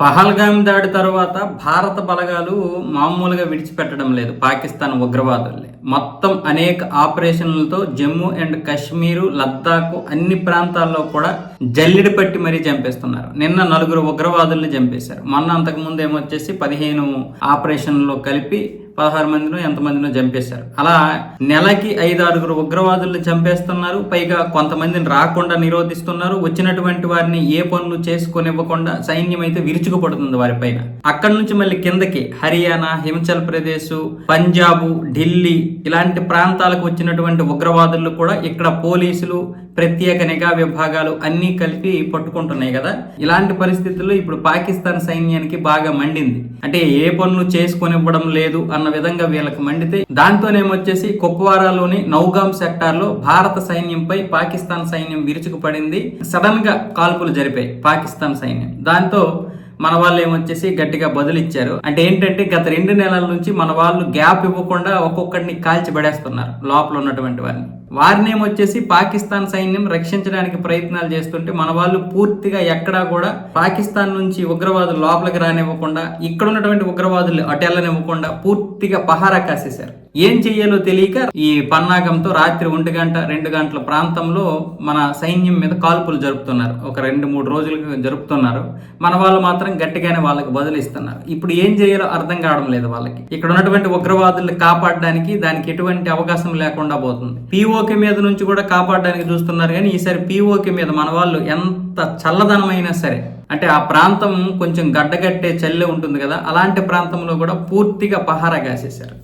పహల్గామ్ దాడి తర్వాత భారత బలగాలు మామూలుగా విడిచిపెట్టడం లేదు పాకిస్తాన్ ఉగ్రవాదుల్ని. మొత్తం అనేక ఆపరేషన్లతో జమ్మూ అండ్ కాశ్మీరు లద్దాఖ్ అన్ని ప్రాంతాల్లో కూడా జల్లిడి పట్టి మరీ చంపేస్తున్నారు. నిన్న నలుగురు ఉగ్రవాదుల్ని చంపేశారు. మొన్న అంతకుముందు ఏమొచ్చేసి పదిహేను ఆపరేషన్లో కలిపి పదహారు మందినో ఎంతమందినో చంపేశారు. అలా నెలకి ఐదు ఆరుగురు ఉగ్రవాదులను చంపేస్తున్నారు. పైగా కొంతమందిని రాకుండా నిరోధిస్తున్నారు. వచ్చినటువంటి వారిని ఏ పనులు చేసుకునివ్వకుండా సైన్యం అయితే విరుచుకుపడుతుంది వారిపైన అక్కడి నుంచి మళ్ళీ కిందకి హర్యానా హిమాచల్ ప్రదేశ్ పంజాబ్ ఢిల్లీ ఇలాంటి ప్రాంతాలకు వచ్చినటువంటి ఉగ్రవాదులు కూడా ఇక్కడ పోలీసులు ప్రత్యేక నిఘా విభాగాలు అన్నీ కలిపి పట్టుకుంటున్నాయి కదా. ఇలాంటి పరిస్థితుల్లో ఇప్పుడు పాకిస్తాన్ సైన్యానికి బాగా మండింది. అంటే ఏ పనులు చేసుకొనివ్వడం లేదు అన్న విధంగా వీళ్ళకి మండితే దాంతోనేమొచ్చేసి కుప్వారాలోని నౌగాం సెక్టార్లో భారత సైన్యంపై పాకిస్తాన్ సైన్యం విరుచుకుపడింది. సడన్గా కాల్పులు జరిపాయి పాకిస్తాన్ సైన్యం. దాంతో మన వాళ్ళు ఏమొచ్చేసి గట్టిగా బదులిచ్చారు. అంటే ఏంటంటే గత రెండు నెలల నుంచి మన వాళ్ళు గ్యాప్ ఇవ్వకుండా ఒక్కొక్కడిని కాల్చి పడేస్తున్నారు లోపల ఉన్నటువంటి వారిని. వారిని వచ్చేసి పాకిస్తాన్ సైన్యం రక్షించడానికి ప్రయత్నాలు చేస్తుంటే మన వాళ్ళు పూర్తిగా ఎక్కడా కూడా పాకిస్తాన్ నుంచి ఉగ్రవాదులు లోపలికి రానివ్వకుండా ఇక్కడ ఉన్నటువంటి ఉగ్రవాదులు అటెళ్ళనివ్వకుండా పూర్తిగా పహారా కాసేశారు. ఏం చెయ్యాలో తెలియక ఈ పన్నాగంతో రాత్రి ఒంటి గంట రెండు గంటల ప్రాంతంలో మన సైన్యం మీద కాల్పులు జరుపుతున్నారు. ఒక రెండు మూడు రోజులు జరుపుతున్నారు. మన వాళ్ళు మాత్రం గట్టిగానే వాళ్ళకి బదులిస్తున్నారు ఇప్పుడు ఏం చేయాలో అర్థం కావడం లేదు వాళ్ళకి. ఇక్కడ ఉన్నటువంటి ఉగ్రవాదుల్ని కాపాడడానికి దానికి ఎటువంటి అవకాశం లేకుండా పోతుంది. పీఓకే మీద నుంచి కూడా కాపాడడానికి చూస్తున్నారు కానీ ఈసారి పీఓకే మీద మన వాళ్ళు ఎంత చల్లదనమైనా సరే అంటే ఆ ప్రాంతం కొంచెం గడ్డగట్టే చల్లే ఉంటుంది కదా అలాంటి ప్రాంతంలో కూడా పూర్తిగా పహారా కాసేశారు